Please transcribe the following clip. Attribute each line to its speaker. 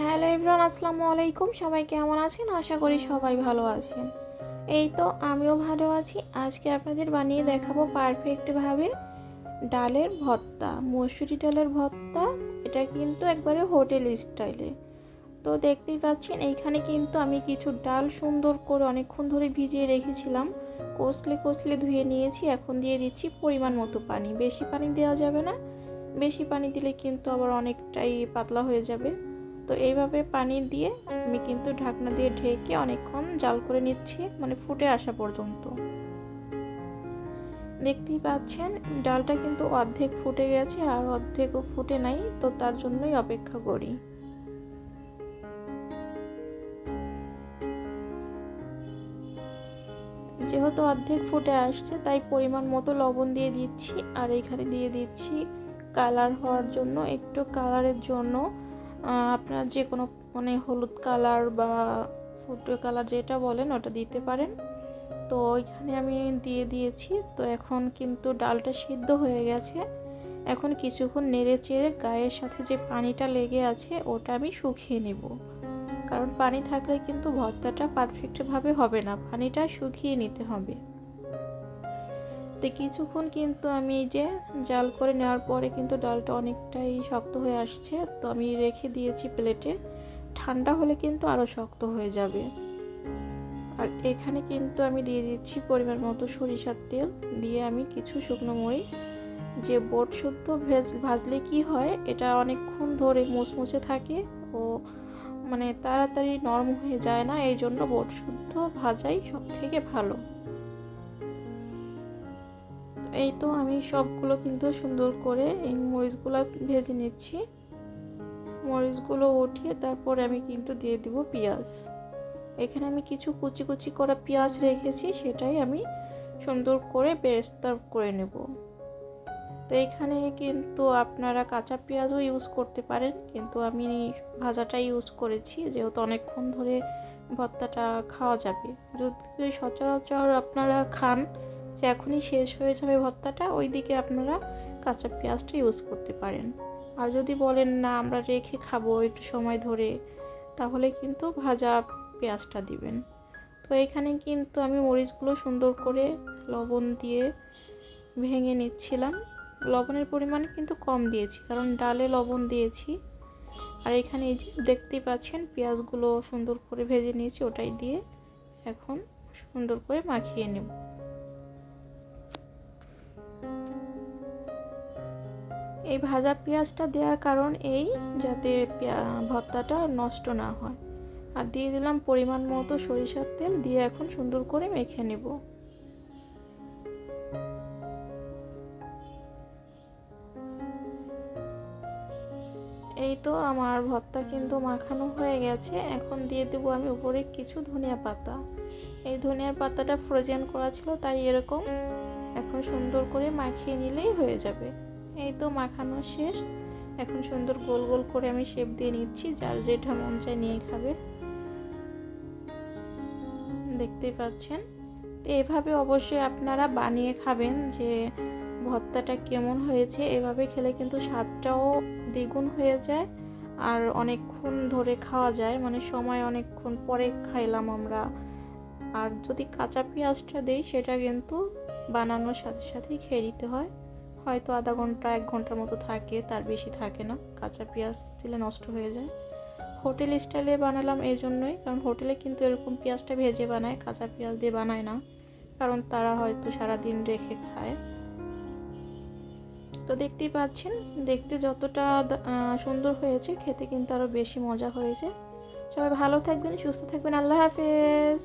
Speaker 1: Hello Ibran আসসালামু আলাইকুম। সবাই কেমন আছেন? আশা করি সবাই ভালো আছেন। এই তো আমিও ভালো আছি। আজকে আপনাদের বানিয়ে দেখাবো পারফেক্টভাবে ডালের ভর্তা, মসুরি ডালের ভর্তা। এটা কিন্তু একবারে হোটেল স্টাইলে তো দেখতেই পাচ্ছেন, এইখানে কিন্তু আমি কিছু ডাল সুন্দর করে অনেকক্ষণ ধরে ভিজিয়ে রেখেছিলাম। কষলে কষলে ধুয়ে নিয়েছি, এখন দিয়ে দিচ্ছি পরিমাণ মতো পানি। বেশি পানি দেওয়া যাবে না। বেশি পানি দিলে কিন্তু আবার অনেকটাই পাতলা হয়ে যাবে। তো এইভাবে পানি দিয়ে আমি কিন্তু ঢাকনা দিয়ে ঢেকে অনেকক্ষণ জাল করে নিচ্ছি মানে ফুটে আসা পর্যন্ত। দেখতেই পাচ্ছেন, ডালটা কিন্তু অর্ধেক ফুটে গেছে আর অর্ধেকও ফুটে নাই, তো তার জন্যই অপেক্ষা করি। যেহেতু অর্ধেক ফুটে আসছে, তাই পরিমাণ মতো লবণ দিয়ে দিচ্ছি আর এখানে দিয়ে দিচ্ছি কালার হওয়ার জন্য একটু কালারের জন্য আপনার যে কোনো মানে হলুদ কালার বা ফুড কালার যেটা বলেন ওটা দিতে পারেন। তো ওইখানে আমি দিয়ে দিয়েছি। তো এখন কিন্তু ডালটা সিদ্ধ হয়ে গেছে। এখন কিছুক্ষণ নেড়ে চেড়ে গায়ের সাথে যে পানিটা লেগে আছে, ওটা আমি শুকিয়ে নেব। কারণ পানি থাকলে কিন্তু ভর্তাটা পারফেক্টভাবে হবে না। পানিটা শুকিয়ে নিতে হবে। তো কিছুক্ষণ কিন্তু আমি এই যে জাল করে নেওয়ার পরে কিন্তু ডালটা অনেকটাই শক্ত হয়ে আসছে। তো আমি রেখে দিয়েছি প্লেটে। ঠান্ডা হলে কিন্তু আরও শক্ত হয়ে যাবে। আর এখানে কিন্তু আমি দিয়ে দিচ্ছি পরিমাণ মতো সরিষার তেল। দিয়ে আমি কিছু শুকনো মরিচ। যে বোট শুদ্ধ ভেজ ভাজলে কি হয়, এটা অনেকক্ষণ ধরে মুচমুচে থাকে ও মানে তাড়াতাড়ি নরম হয়ে যায় না। এই জন্য বোট শুদ্ধ ভাজাই সব থেকে ভালো। এই তো আমি সবগুলো কিন্তু সুন্দর করে এই মরিচগুলো ভেজে নিচ্ছি। মরিচগুলো উঠিয়ে তারপরে আমি কিন্তু দিয়ে দিব পেঁয়াজ। এখানে আমি কিছু কুচি কুচি করা পেঁয়াজ রেখেছি, সেটাই আমি সুন্দর করে বেরেস্তা করে নেব। তো এখানে কিন্তু আপনারা কাঁচা পেঁয়াজও ইউজ করতে পারেন, কিন্তু আমি ভাজাটা ইউজ করেছি, যেহেতু অনেকক্ষণ ধরে ভর্তাটা খাওয়া যাবে। যদি সচরাচর আপনারা খান যে এখনই শেষ হয়ে যাবে ভর্তাটা ওই দিকে আপনারা কাঁচা পেঁয়াজটা ইউজ করতে পারেন। আর যদি বলেন, না, আমরা রেখে খাব একটু সময় ধরে, তাহলে কিন্তু ভাজা পেঁয়াজটা দিবেন। তো এখানে কিন্তু আমি মরিচগুলো সুন্দর করে লবণ দিয়ে ভেঙে নিচ্ছিলাম। লবণের পরিমাণ কিন্তু কম দিয়েছি, কারণ ডালে লবণ দিয়েছি। আর এখানে এই যে দেখতেই পাচ্ছেন, পেঁয়াজগুলো সুন্দর করে ভেজে নিয়েছি, ওটাই দিয়ে এখন সুন্দর করে মাখিয়ে নেব। এই ভাজা পেঁয়াজটা দেওয়ার কারণ এই যাতে ভর্তাটা নষ্ট না হয়। আর দিয়ে দিলাম পরিমাণ মতো সরিষার তেল, দিয়ে এখন সুন্দর করে মেখে নেব। এই তো আমার ভর্তা কিন্তু মাখানো হয়ে গেছে। এখন দিয়ে দেব আমি উপরে কিছু ধনিয়া পাতা। এই ধনিয়ার পাতাটা ফ্রোজেন করা ছিল, তাই এরকম এখন সুন্দর করে মাখিয়ে নিলেই হয়ে যাবে। এই তো মাখানো শেষ। এখন সুন্দর গোল গোল করে আমি শেপ দিয়ে নিচ্ছি, যার যেটা মন চায় নিয়ে খাবে। দেখতেই পাচ্ছেন? তো এভাবে অবশ্যই আপনারা বানিয়ে খাবেন যে ভর্তাটা কেমন হয়েছে। এভাবে খেলে কিন্তু স্বাদটাও দ্বিগুণ হয়ে যায় আর অনেকক্ষণ ধরে খাওয়া যায়। মানে সময় অনেকক্ষণ পরে খাইলাম আমরা। আর যদি কাঁচা পেঁয়াজটা দিই, সেটা কিন্তু বানানোর সাথে সাথেই খেয়ে নিতে হয়। হয়তো আধা ঘণ্টা, এক ঘণ্টার মতো থাকে, তার বেশি থাকে না। কাঁচা পেঁয়াজ দিলে নষ্ট হয়ে যায়। হোটেল স্টাইলে বানালাম এই জন্যই, কারণ হোটেলে কিন্তু এরকম পেঁয়াজটা ভেজে বানায়, কাঁচা পেঁয়াজ দিয়ে বানায় না, কারণ তারা হয়তো সারাদিন রেখে খায়। তো দেখতেই পাচ্ছেন, দেখতে যতটা সুন্দর হয়েছে, খেতে কিন্তু আরও বেশি মজা হয়েছে। সবাই ভালো থাকবেন, সুস্থ থাকবেন, আল্লাহ হাফেজ।